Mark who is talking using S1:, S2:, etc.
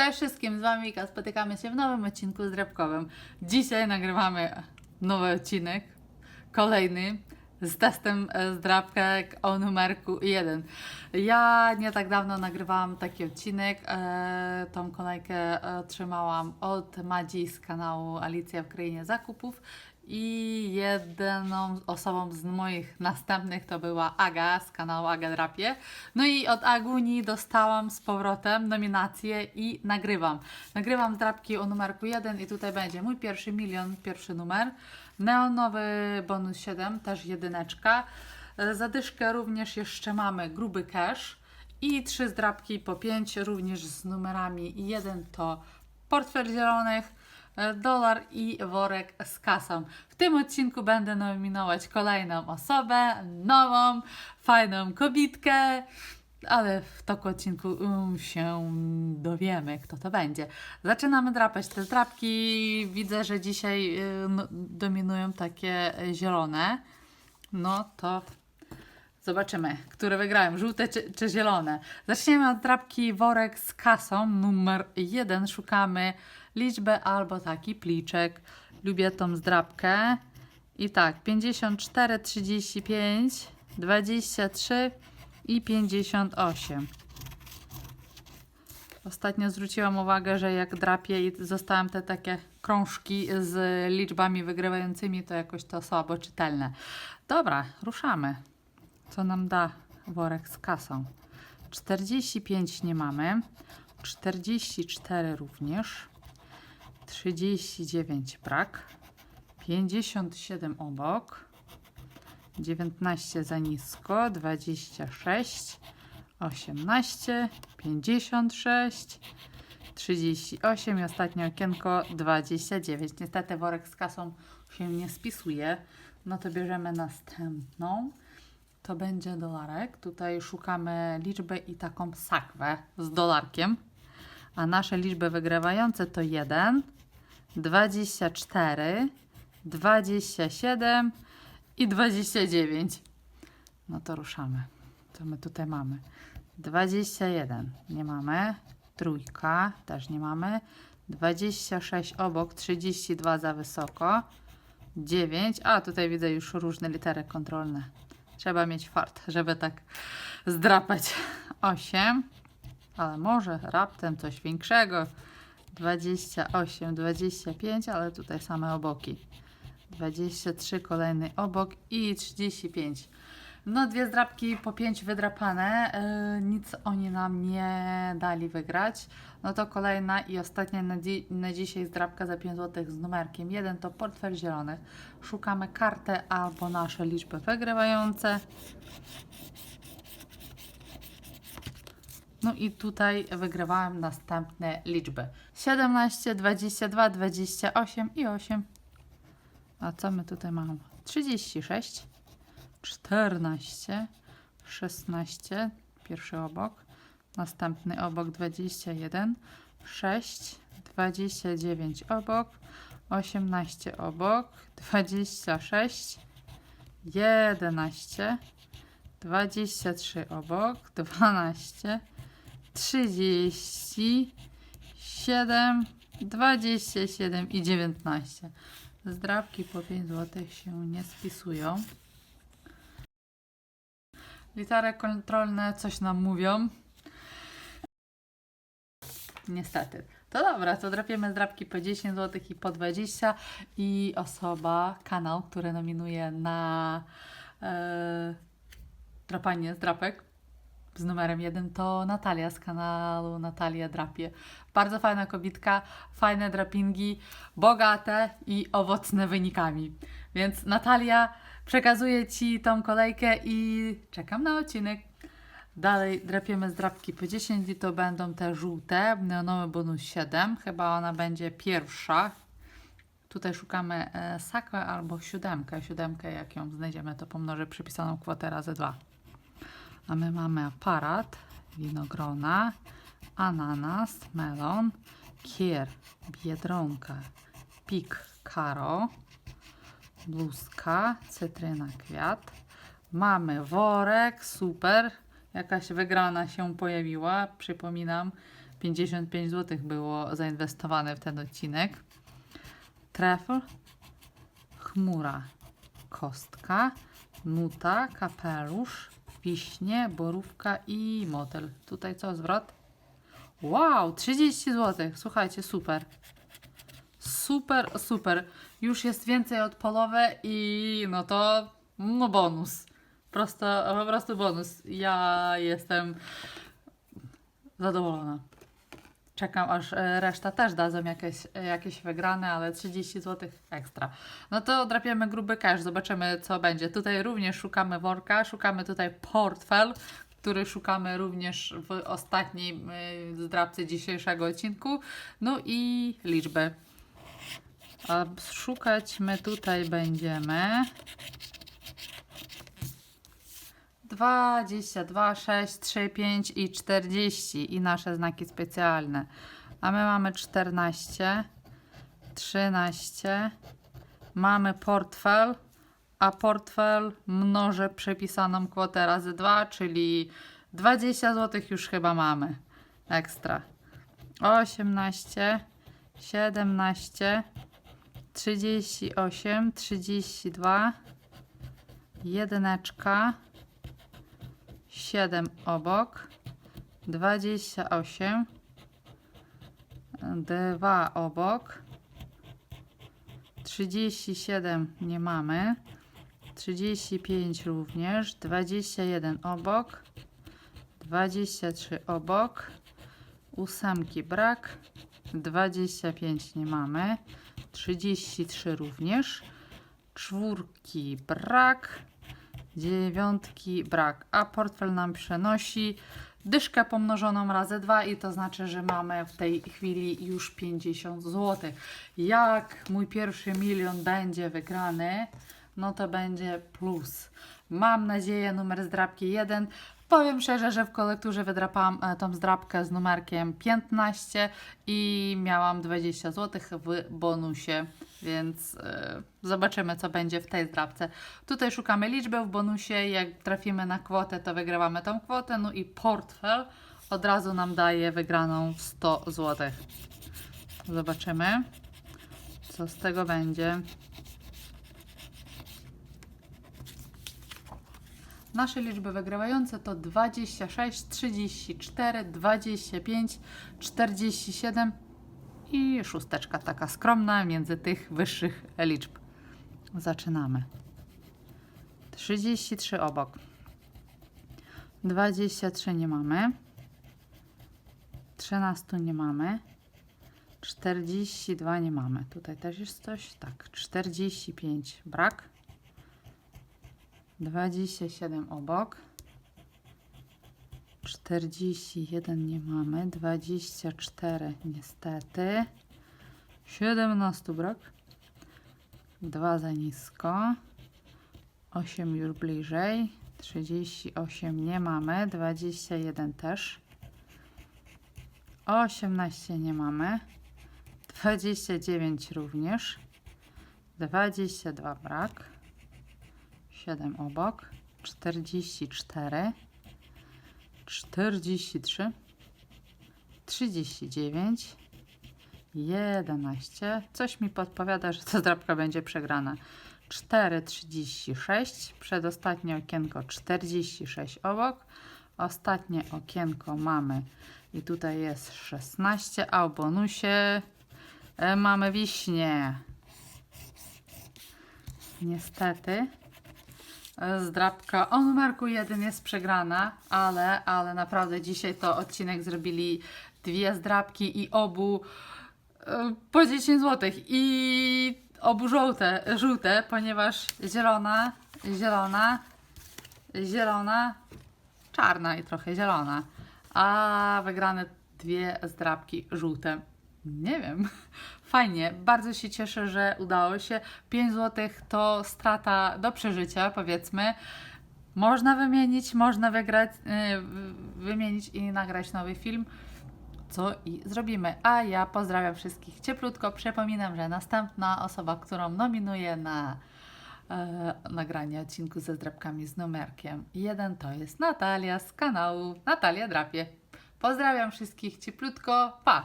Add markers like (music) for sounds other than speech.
S1: Cześć wszystkim, z Wami Mika. Spotykamy się w nowym odcinku z. Dzisiaj nagrywamy nowy odcinek, kolejny, z testem e, zdrabek o numerku 1. Ja nie tak dawno nagrywałam taki odcinek. E, tą kolejkę otrzymałam od Madzi z kanału Alicja w Krainie Zakupów. I jedną osobą z moich następnych to była Aga z kanału Aga Drapie. No i od Aguni dostałam z powrotem nominację i nagrywam. Nagrywam drapki o numerku 1 i tutaj będzie mój pierwszy milion, pierwszy numer. Neonowy bonus 7, też jedyneczka. E, Zadyszkę również jeszcze mamy gruby cash i trzy zdrapki po 5 również z numerami. Jeden to portfel zielonych, e, dolar i worek z kasą. W tym odcinku będę nominować kolejną osobę, nową, fajną kobitkę, ale w toku odcinku um, się dowiemy, kto to będzie. Zaczynamy drapać te drapki. Widzę, że dzisiaj y, no, dominują takie zielone. No to Zobaczymy, które wygrałem, żółte czy, czy zielone. Zaczniemy od drapki worek z kasą numer 1. Szukamy liczbę albo taki pliczek. Lubię tą zdrapkę. I tak, 54, 35, 23 i 58. Ostatnio zwróciłam uwagę, że jak drapię i zostałam te takie krążki z liczbami wygrywającymi, to jakoś to słabo czytelne. Dobra, ruszamy. Co nam da worek z kasą? 45 nie mamy, 44 również, 39 brak, 57 obok, 19 za nisko, 26, 18, 56, 38 i ostatnie okienko 29. Niestety worek z kasą się nie spisuje. No to bierzemy następną. To będzie dolarek. Tutaj szukamy liczby i taką sakwę z dolarkiem. A nasze liczby wygrywające to 1, 24, 27 i 29. No to ruszamy. Co my tutaj mamy? 21 nie mamy. Trójka też nie mamy. 26 obok, 32 za wysoko. 9. A tutaj widzę już różne litery kontrolne. Trzeba mieć fart, żeby tak zdrapać. 8. Ale może raptem coś większego. 28, 25, ale tutaj same oboki. 23 kolejny obok i 35. No dwie zdrapki po 5 wydrapane, yy, nic oni nam nie dali wygrać. No to kolejna i ostatnia na, dzi- na dzisiaj zdrapka za 5 zł z numerkiem 1 to portfel zielony. Szukamy kartę albo nasze liczby wygrywające. No i tutaj wygrywałem następne liczby. 17, 22, 28 i 8. A co my tutaj mamy? 36, 14, 16, pierwszy obok, następny obok 21, 6, 29 obok, 18 obok, 26, 11, 23 obok, 12, 30, 7, 27 i 19. Zdrabki po 5 zł się nie spisują. Litery kontrolne coś nam mówią. Niestety. To dobra, to drapiemy zdrabki po 10 zł i po 20 i osoba, kanał, który nominuje na e, drapanie zdrapek z numerem 1 to Natalia z kanału Natalia Drapie. Bardzo fajna kobitka, fajne drapingi, bogate i owocne wynikami. Więc Natalia, przekazuję Ci tą kolejkę i czekam na odcinek. Dalej drapiemy z drapki po 10 i to będą te żółte, neonowy bonus 7. Chyba ona będzie pierwsza. Tutaj szukamy e, sakwę albo siódemkę. Siódemkę, jak ją znajdziemy, to pomnożę przypisaną kwotę razy dwa. A my mamy aparat, winogrona, ananas, melon, kier, biedronka, pik, karo, bluzka, cytryna, kwiat. Mamy worek, super. Jakaś wygrana się pojawiła. Przypominam, 55 zł było zainwestowane w ten odcinek. Trefl, chmura, kostka, nuta, kapelusz, wiśnie, borówka i motel. Tutaj co, zwrot? Wow, 30 zł. Słuchajcie, super. Super, super. Już jest więcej od połowy i no to no bonus. Prosto, po prostu bonus. Ja jestem zadowolona. Czekam aż e, reszta też dadzą jakieś, e, jakieś wygrane, ale 30 zł ekstra. No to drapiemy gruby cash, zobaczymy co będzie. Tutaj również szukamy worka, szukamy tutaj portfel, który szukamy również w ostatniej zdrabce dzisiejszego odcinku. No i liczby. A szukać my tutaj będziemy 22, 6, 3, 5 i 40 i nasze znaki specjalne. A my mamy 14, 13, mamy portfel, a portfel mnożę przepisaną kwotę razy 2, czyli 20 zł już chyba mamy. Ekstra. 18, 17, 38, 32, jedyneczka, 7 obok, 28, 2 obok, 37 nie mamy, 35 również, 21 obok, 23 obok, ósemki brak, 25 nie mamy, 33 również, czwórki brak, dziewiątki brak, a portfel nam przenosi dyszkę pomnożoną razy 2 i to znaczy, że mamy w tej chwili już 50 zł. Jak mój pierwszy milion będzie wygrany, no to będzie plus. Mam nadzieję, numer zdrabki 1. Powiem szczerze, że w kolekturze wydrapałam e, tą zdrabkę z numerkiem 15 i miałam 20 zł w bonusie, więc e, zobaczymy, co będzie w tej zdrabce. Tutaj szukamy liczby w bonusie, jak trafimy na kwotę, to wygrywamy tą kwotę, no i portfel od razu nam daje wygraną 100 zł. Zobaczymy, co z tego będzie. Nasze liczby wygrywające to 26, 34, 25, 47 i szósteczka taka skromna między tych wyższych liczb. Zaczynamy. 33 obok. 23 nie mamy. 13 nie mamy. 42 nie mamy. Tutaj też jest coś. Tak, 45 brak. 27 obok. 41 nie mamy. 24 niestety. 17 brak. 2 za nisko. 8 już bliżej. 38 nie mamy. 21 też. 18 nie mamy. 29 również. 22 brak. 7 obok, 44, 43, 39, 11. Coś mi podpowiada, że ta drapka będzie przegrana. 4,36, przedostatnie okienko 46 obok, ostatnie okienko mamy i tutaj jest 16, a w bonusie e, mamy wiśnie. Niestety zdrabka. O numerku 1 jest przegrana, ale, ale naprawdę dzisiaj to odcinek zrobili dwie zdrabki i obu e, po 10 zł i obu żółte, żółte, ponieważ zielona, zielona, zielona, czarna i trochę zielona, a wygrane dwie zdrabki żółte. Nie wiem. (laughs) Fajnie, bardzo się cieszę, że udało się. 5 zł to strata do przeżycia, powiedzmy. Można wymienić, można wygrać, yy, wymienić i nagrać nowy film, co i zrobimy. A ja pozdrawiam wszystkich cieplutko. Przypominam, że następna osoba, którą nominuję na e, nagranie odcinku ze zdrabkami z numerkiem 1 to jest Natalia z kanału Natalia Drapie. Pozdrawiam wszystkich cieplutko, pa!